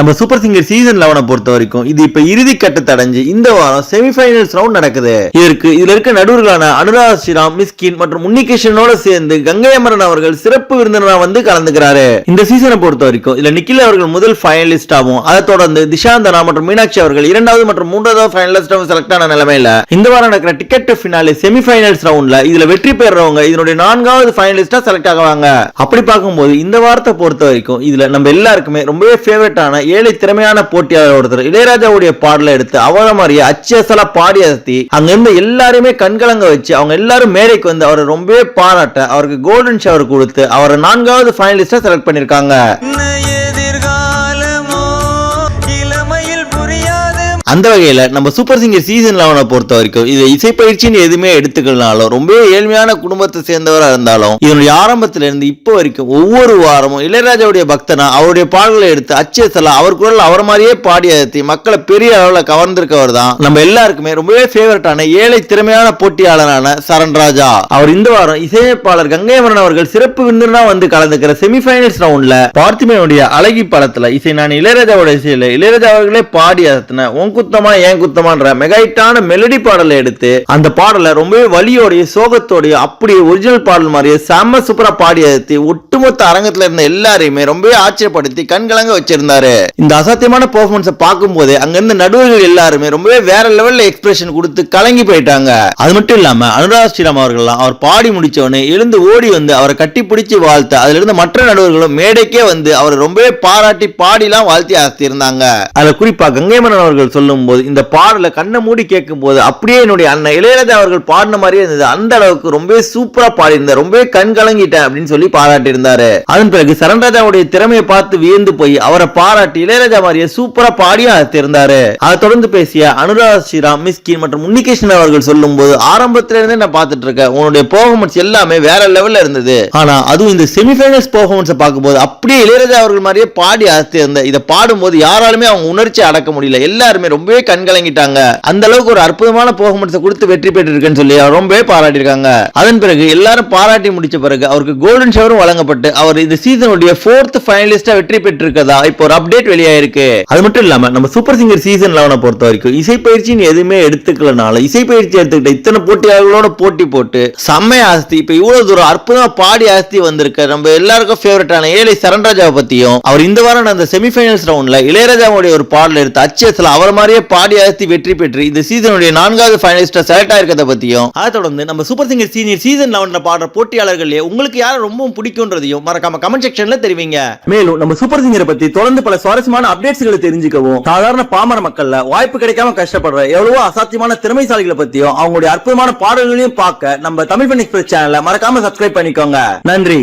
நம்ம super singer season லெவனை பொறுத்த வரைக்கும் இது இப்ப இறுதி கட்டத்தை அடைஞ்சு இந்த வாரம் செமிஃபைனல்ஸ் ரவுண்ட் நடக்குது. இதற்கு இதுல இருக்க நடுவர்களான அனுராக் ஸ்ரீராம் மிஸ்கின் மற்றும் முன்னிகிருஷ்ணனோட சேர்ந்து கங்கை அமரன் அவர்கள் சிறப்பு விருந்தினரா வந்து கலந்துக்கிறாரு. இந்த சீசனை பொறுத்த வரைக்கும் இதுல நிக்கில் அவர்கள் முதல் ஃபைனலிஸ்டாவும் அதை தொடர்ந்து திஷாந்தனா மற்றும் மீனாட்சி அவர்கள் இரண்டாவது மற்றும் மூன்றாவது ஃபைனலிஸ்டாகவும் செலக்ட் ஆன நிலைமையில இந்த வாரம் நடக்கிற டிக்கெட் ஃபினாலே செமிஃபைனல்ஸ் ரவுண்ட்ல இதுல வெற்றி பெறவங்க இதனுடைய நான்காவது ஃபைனலிஸ்டா செலக்ட் ஆகுவாங்க. அப்படி பார்க்கும்போது இந்த வாரத்தை பொறுத்த வரைக்கும் இதுல நம்ம எல்லாருக்குமே ரொம்பவே ஃபேவரட்டான ஏழை திறமையான போட்டியாளர் ஒருத்தர் இளையராஜாவுடைய பாடலை எடுத்து அவரை மாதிரியே அச்சசலா பாடி அசத்தி அங்க இருந்து எல்லாருமே கண்கலங்க வச்சு அவங்க எல்லாரும் மேடைக்கு வந்து அவரை ரொம்பவே பாராட்ட அவருக்கு கோல்டன் ஷவர் கொடுத்து அவரை நான்காவது ஃபைனலிஸ்டா செலக்ட் பண்ணிருக்காங்க அந்த வகையில் நம்ம சூப்பர் சிங்கர் சீசன் லெவனை பொறுத்த வரைக்கும் இது இசைப்பயிற்சின்னு எதுவுமே எடுத்துக்கலனாலும் ரொம்ப ஏழ்மையான குடும்பத்தை சேர்ந்தவரா இருந்தாலும் இதனுடைய ஆரம்பத்துல இருந்து இப்போ வரைக்கும் ஒவ்வொரு வாரமும் இளையராஜாவுடைய பக்தனா அவருடைய பாடல்களை எடுத்து அச்சேசலா அவர் குரல் அவர் மாதிரியே பாடி அழுத்தி மக்களை பெரிய அளவில் கவர்ந்திருக்கவர் தான் நம்ம எல்லாருக்குமே ரொம்பவே ஃபேவரட்டான ஏழை திறமையான போட்டியாளரான சரண் ராஜா. அவர் இந்த வாரம் இசையமைப்பாளர் கங்கைவரன் அவர்கள் சிறப்பு விருந்தினா வந்து கலந்துக்கிற செமிஃபைனல்ஸ் ரவுண்ட்ல பார்த்திபனுடைய அழகி படத்துல இசை நான் இளையராஜாவோட இசையில இளையராஜா அவர்களே பாடி அதத்தின உன் குத்தமா ஏன் குத்தமான்ற மெகாயிட்டான மெலடி பாடலை எடுத்து அந்த பாடலை ரொம்பவே வலியோடைய சோகத்தோடைய அப்படி ஒரிஜினல் பாடல் மாதிரியே செம்ம சூப்பரா பாடி எடுத்து ஒட்டுமொத்த அரங்கத்துல இருந்த எல்லாரையுமே ரொம்பவே ஆச்சரியப்படுத்தி கண்கலங்க வச்சிருந்தாரு. இந்த அசாத்தியமான பெர்ஃபார்மன்ஸை பார்க்கும்போதே அங்க இருந்த நடுவர்கள் எல்லாருமே ரொம்பவே வேற லெவல்ல எக்ஸ்பிரஷன் கொடுத்து கலங்கி போயிட்டாங்க. அது மட்டும் இல்லாம அனுராக் ஸ்ரீராம் அவர்கள்லாம் அவர் பாடி முடிச்சவனே எழுந்து ஓடி வந்து அவரை கட்டி பிடிச்சி வாழ்த்து அதுல இருந்த மற்ற நடுவர்களும் மேடைக்கே வந்து அவரை ரொம்பவே பாராட்டி பாடிலாம் வாழ்த்தி ஆஸ்தி இருந்தாங்க அதுல குறிப்பா கங்கை மன்னன் அவர்கள் சொல்லும் சொல்லும்போது இந்த பாடலை கண்ணை மூடி கேட்கும்போது அப்படியே என்னுடைய அண்ணன் இளையராஜா அவர்கள் பாடின மாதிரியே இருந்தது. அந்த அளவுக்கு ரொம்பவே சூப்பரா பாடியிருந்தார். ரொம்பவே கண் கலங்கிட்டேன் அப்படின்னு சொல்லி பாராட்டியிருந்தாரு. அதன் பிறகு சரண்ராஜாவுடைய திறமையை பார்த்து வியந்து போய் அவரை பாராட்டி இளையராஜா மாதிரியே சூப்பரா பாடியும் ஆஸ்திருந்தாரு அதை தொடர்ந்து பேசிய அனுராக் ஸ்ரீராம் மிஸ்கின் மற்றும் முன்னிகிருஷ்ணன் அவர்கள் சொல்லும் போது ஆரம்பத்துல இருந்தே நான் பார்த்துட்டு இருக்கேன் உன்னுடைய பெர்ஃபார்மன்ஸ் எல்லாமே வேற லெவல்ல இருந்தது. ஆனா அதுவும் இந்த செமிஃபைனல்ஸ் பெர்ஃபார்மன்ஸை பார்க்கும்போது அப்படியே இளையராஜா அவர்கள் மாதிரியே பாடி ஆஸ்தி இருந்த இதை பாடும்போது யாராலுமே அவங்க உணர்ச்சி அடக்க முடியல. எல்லாருமே ரொம்பவே கண்கலங்கிட்டாங்க அந்த அளவுக்கு ஒரு அற்புதமான பெர்ஃபார்மன்ஸை கொடுத்து வெற்றி பெற்றிருக்குன்னு சொல்லி ரொம்பவே பாராட்டியிருக்காங்க. அதன் பிறகு எல்லாரும் பாராட்டி முடிச்ச பிறகு அவருக்கு கோல்டன் ஷவரும் வழங்கப்பட்டு அவர் இந்த சீசனுடைய ஃபோர்த் ஃபைனலிஸ்டா வெற்றி பெற்றிருக்கதா இப்போ ஒரு அப்டேட் வெளியாயிருக்கு. அது மட்டும் இல்லாம நம்ம சூப்பர் சிங்கர் சீசன் லெவனை பொறுத்த வரைக்கும் இசைப்பயிற்சின்னு எதுவுமே எடுத்துக்கலனால இசைப்பயிற்சி எடுத்துக்கிட்ட இத்தனை போட்டியாளர்களோட போட்டி போட்டு செம்மைய ஆஸ்தி இப்ப இவ்வளவு தூரம் அற்புதமா பாடி ஆஸ்தி வந்திருக்க நம்ம எல்லாருக்கும் ஃபேவரட்டான ஏழை சரண்ராஜாவை பத்தியும் அவர் இந்த வாரம் அந்த செமிஃபைனல்ஸ் ரவுண்ட்ல இளையராஜாவுடைய ஒரு பாடல் எடுத்து அச்சேஸ்ல அவர் மாதிரியே பாடி ஆஸ்தி வெற்றி பெற்று இந்த சீசனுடைய நான்காவது ஃபைனலிஸ்டா செலக்ட் ஆயிருக்கிறத பத்தியும் அதை தொடர்ந்து நம்ம சூப்பர் சிங்கர் சீனியர் சீசன் லெவன்ல பாடுற போட்டியாளர்களே உங்களுக்கு யாரை ரொம்ப பிடிக்கும்ன்றதையும் மறக்காம கமெண்ட் செக்ஷன்ல தெரிவிங்க. மேலும் நம்ம சூப்பர் சிங்கரை பத்தி தொடர்ந்து பல சுவாரஸ்யமான அப்டேட்ஸ்களை தெரிஞ்சுக்கவும் சாதாரண பாமர மக்கள்ல வாய்ப்பு கிடைக்காம கஷ்டப்படுற எவ்வளவோ அசாத்தியமான திறமைசாலிகளை பத்தியும் அவங்களுடைய அற்புதமான பாடல்களையும் பார்க்க நம்ம தமிழ் பண்ணி எக்ஸ்பிரஸ் சேனலை மறக்காம சப்ஸ்கிரைப் பண்ணிக்கோங்க. நன்றி.